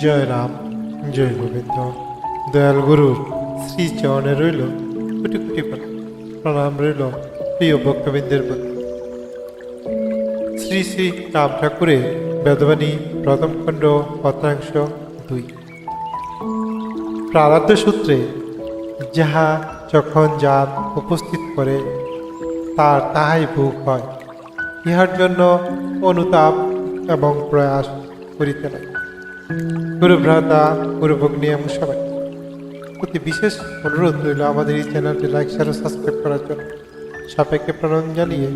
জয় রাম, জয় গোবিন্দ। দয়াল গুরুর শ্রী চরণে রইল কোটি কোটি প্রণাম। রইল প্রিয় ভক্তবৃন্দের প্রতি। শ্রী শ্রী রাম ঠাকুরের বেদবাণী প্রথম খণ্ড পত্রাংশ দুই। প্রারাধ্য সূত্রে যাহা যখন যার উপস্থিত করে, তার তাহাই ভোগ হয়। ইহার জন্য অনুতাপ এবং প্রয়াস করিতে নাই গুরুভ্রাতা, গুরুভগ্নী এবং সবাই। প্রতি বিশেষ অনুরোধ রইল আমাদের এই চ্যানেলটি লাইক শেয়ার সাবস্ক্রাইব করার জন্য। সাপেক্ষে প্রণয়ন জানিয়ে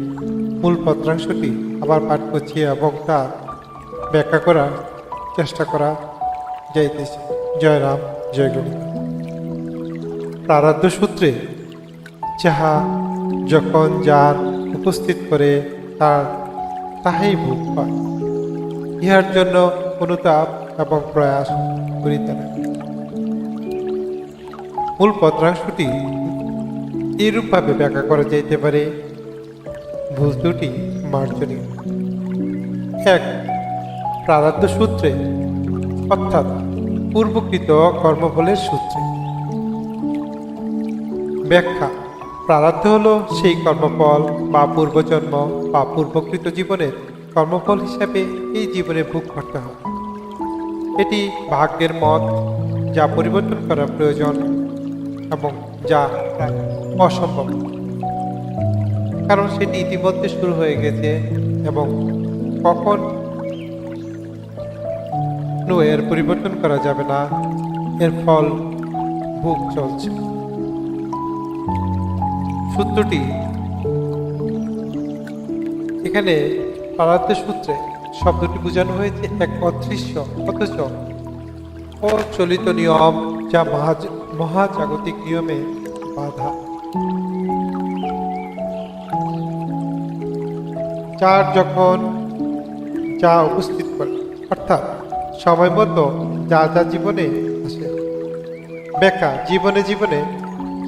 মূল পত্রাংশটি আবার পাঠ করছি এবং তা ব্যাখ্যা করার চেষ্টা করা যাইতেছে। জয় রাম, জয় গোবিন্দ। প্রারাধ্য সূত্রে যাহা যখন যার উপস্থিত করে তার, তাহাই ভোগ হয়। ইহার জন্য অনুতাপ এবং প্রয়াস করিতে না মূল পত্রাংশটি এরূপভাবে ব্যাখ্যা করা যাইতে পারে। ভুল দুটি মার্জনীয়। এক প্রারাধ্য সূত্রে, অর্থাৎ পূর্বকৃত কর্মফলের সূত্রে। ব্যাখ্যা প্রারাধ্য হল সেই কর্মফল বা পূর্বজন্ম বা পূর্বকৃত জীবনের কর্মফল হিসাবে এই জীবনে ভোগ করতে হয় এটি ভাগ্যের মত যা পরিবর্তন করা প্রয়োজন এবং যা অসম্ভব। কারণ সেটি ইতিমধ্যে শুরু হয়ে গেছে এবং কখন এর পরিবর্তন করা যাবে না, এর ফল ভোগ চলছে। সূত্রটি এখানে পারাদ্য সূত্রে শব্দটি বোঝানো হয়েছে এক অদৃশ্য, অথচ অচলিত নিয়ম যা মহাজ- মহাজাগতিক নিয়মে বাধা। যার যখন যা উপস্থিত করে, অর্থাৎ সময় মতো যা যা জীবনে আসে। ব্যাখ্যা, জীবনে জীবনে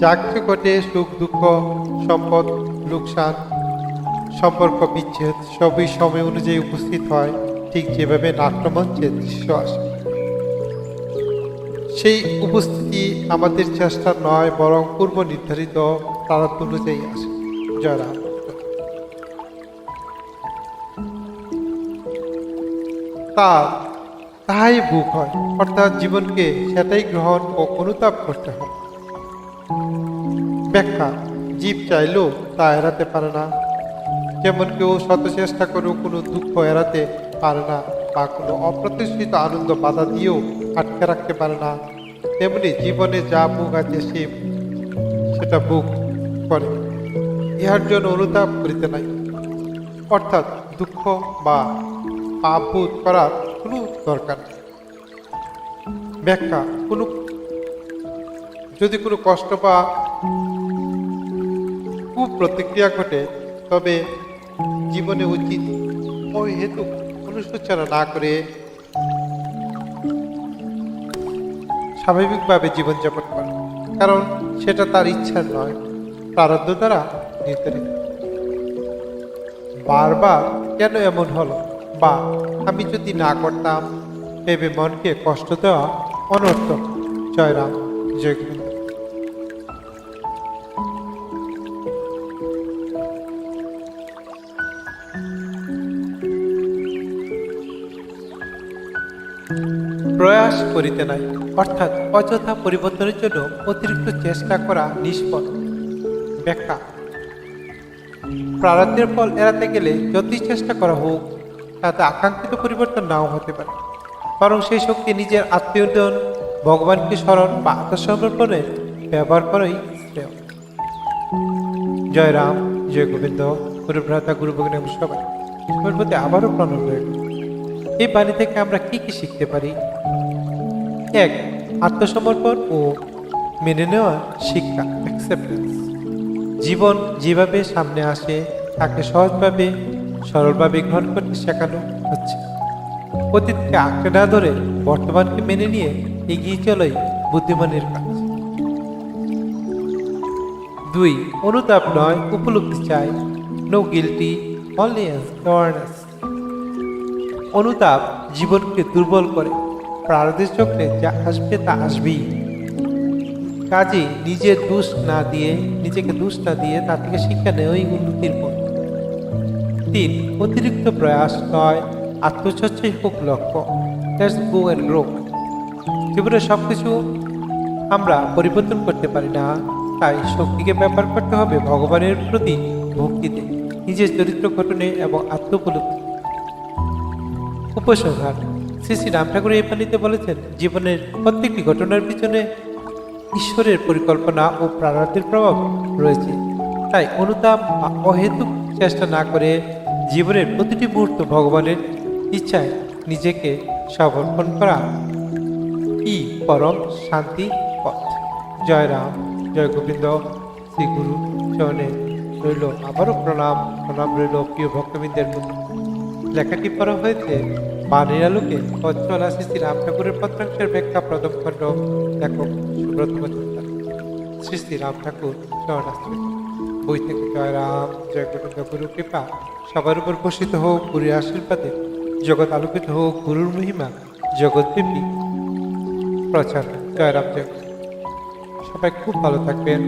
যা কিছু ঘটে সুখ, দুঃখ, সম্পদ, লোকসান সম্পর্ক বিচ্ছেদ সবই সময় অনুযায়ী উপস্থিত হয়, ঠিক যেভাবে নাট্যমঞ্চে দৃশ্য আসে। সেই উপস্থিতি আমাদের চেষ্টা নয়, বরং পূর্ব নির্ধারিত প্রারব্ধ অনুযায়ী আসে। জয় রাম। তার তাহাই ভোগ হয়, অর্থাৎ জীবনকে সেটাই গ্রহণ ও অনুতাপ করতে হয়। ব্যাখ্যা, জীব চাইলেও তা এড়াতে পারে না। যেমন কেউ শত চেষ্টা করেও কোনো দুঃখ এড়াতে পারে না বা কোনো অপ্রত্যাশিত আনন্দ বাধা দিয়েও আটকে রাখতে পারে না। তেমনি জীবনে যা ভোগ আছে সে সেটা বুক করে। ইহার জন্য অনুতাপ করিতে নাই। অর্থাৎ দুঃখ বা পাপ করার কোনো দরকার নেই। ব্যাখ্যা, কোনো যদি কোনো কষ্ট বা কুপ্রতিক্রিয়া ঘটে, তবে জীবনে উচিত ওই হেতু অনুশোচনা না করে স্বাভাবিকভাবে জীবনযাপন করে। কারণ সেটা তার ইচ্ছার নয়, প্রারব্ধ দ্বারা নির্ধারিত। বারবার কেন এমন হলো? বা আমি যদি না করতাম, ভেবে মনকে কষ্ট দেওয়া অনর্থক। জয় রাম প্রয়াস করিতে নাই। অর্থাৎ অযথা পরিবর্তনের জন্য অতিরিক্ত চেষ্টা করা নিষ্ফল। ব্যাখ্যা। প্রারব্ধের ফল এড়াতে গেলে যতই চেষ্টা করা হোক, তাতে আকাঙ্ক্ষিত পরিবর্তন নাও হতে পারে। বরং সেই শক্তি নিজের আত্মীয়জন, ভগবানকে স্মরণ বা আত্মসমর্পণে ব্যবহার করাই শ্রেয়। জয় রাম, জয় গোবিন্দ, গুরুভ্রাতা, গুরু ভগ্নী সবাই। প্রতি আবারও প্রণব রইল। এই বাণী থেকে আমরা কি কি শিখতে পারি? এক, আত্মসমর্পণ ও মেনে নেওয়া শিক্ষা অ্যাকসেপ্টেন্স জীবন যেভাবে সামনে আসে, তাকে সহজভাবে, সরলভাবে গ্রহণ করতে শেখানো হচ্ছে। অতীতকে আঁকড়ে না ধরে বর্তমানকে মেনে নিয়ে এগিয়ে চলাই বুদ্ধিমানের কাজ। দুই, অনুতাপ নয়, উপলব্ধি চাই। নো গিলটি অনলি অ্যাওয়ারনেস অনুতাপ জীবনকে দুর্বল করে। প্রারদের চক্রে যা আসবে তা আসবেই। কাজে নিজের দোষ না দিয়ে, নিজেকে দোষ না দিয়ে তার থেকে শিক্ষা নেওয়াই উন্নতির পথ। তিন, অতিরিক্ত প্রয়াস নয়, আত্মচর্চাই হোক লক্ষ্য। লেটস গো অ্যান্ড গ্রো জীবনে সব কিছু আমরা পরিবর্তন করতে পারি না, তাই শক্তিকে ব্যবহার করতে হবে ভগবানের প্রতি ভক্তিতে, নিজের চরিত্র গঠনে এবং আত্মোপলব্ধি উপসংহার। শ্রী শ্রী রাম ঠাকুর এই পালিতে বলেছেন, জীবনের প্রত্যেকটি ঘটনার পিছনে ঈশ্বরের পরিকল্পনা ও প্রাণার্থের প্রভাব রয়েছে। তাই অনুতাপ অহেতুক চেষ্টা না করে জীবনের প্রতিটি মুহূর্ত ভগবানের ইচ্ছায় নিজেকে সমর্পণ করা। ই পরম শান্তি পথ। জয় রাম, জয় গোবিন্দ। শ্রী গুরু চরণে রইল আবারও প্রণাম প্রণাম রইল প্রিয় ভক্তবৃন্দের লেখাটি পড়া হয়েছে বাণীর আলোকে অচল শ্রী শ্রী রাম ঠাকুরের পত্রাংশের ব্যাখ্যা প্রথম খণ্ড লেখক সুব্রত মজুমদার শ্রী শ্রী রাম ঠাকুর চরণাশ্রী বই থেকে জয় রাম জয় গুরু কৃপা সবার উপর বসিত হোক গুরুর আশীর্বাদে। জগৎ আলোকিত হোক গুরুর মহিমা জগৎব্যাপী প্রচার জয় রাম জয়। সবাই খুব ভালো থাকবেন।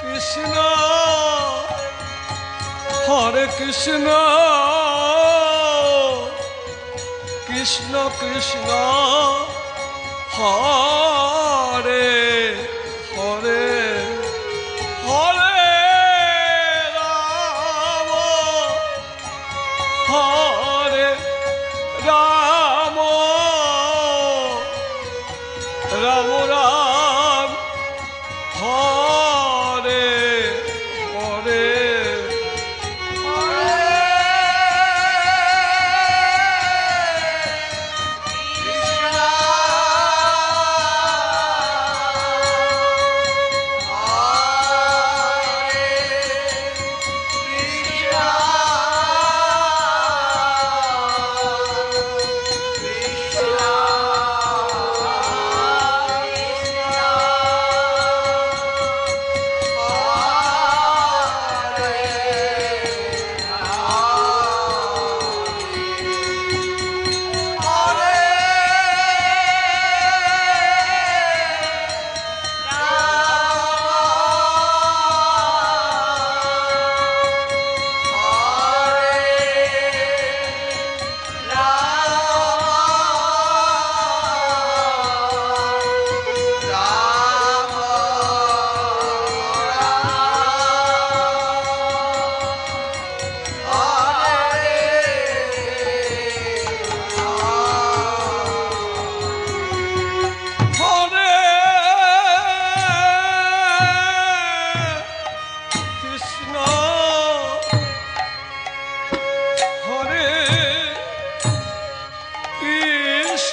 Krishna. Hare Krishna Krishna Krishna Hare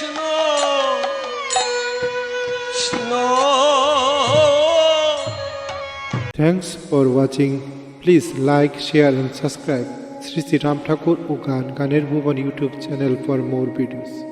Krishna thanks for watching please like share and subscribe Shri Shri Ram Thakur ও গান, গানের ভুবন YouTube channel for more videos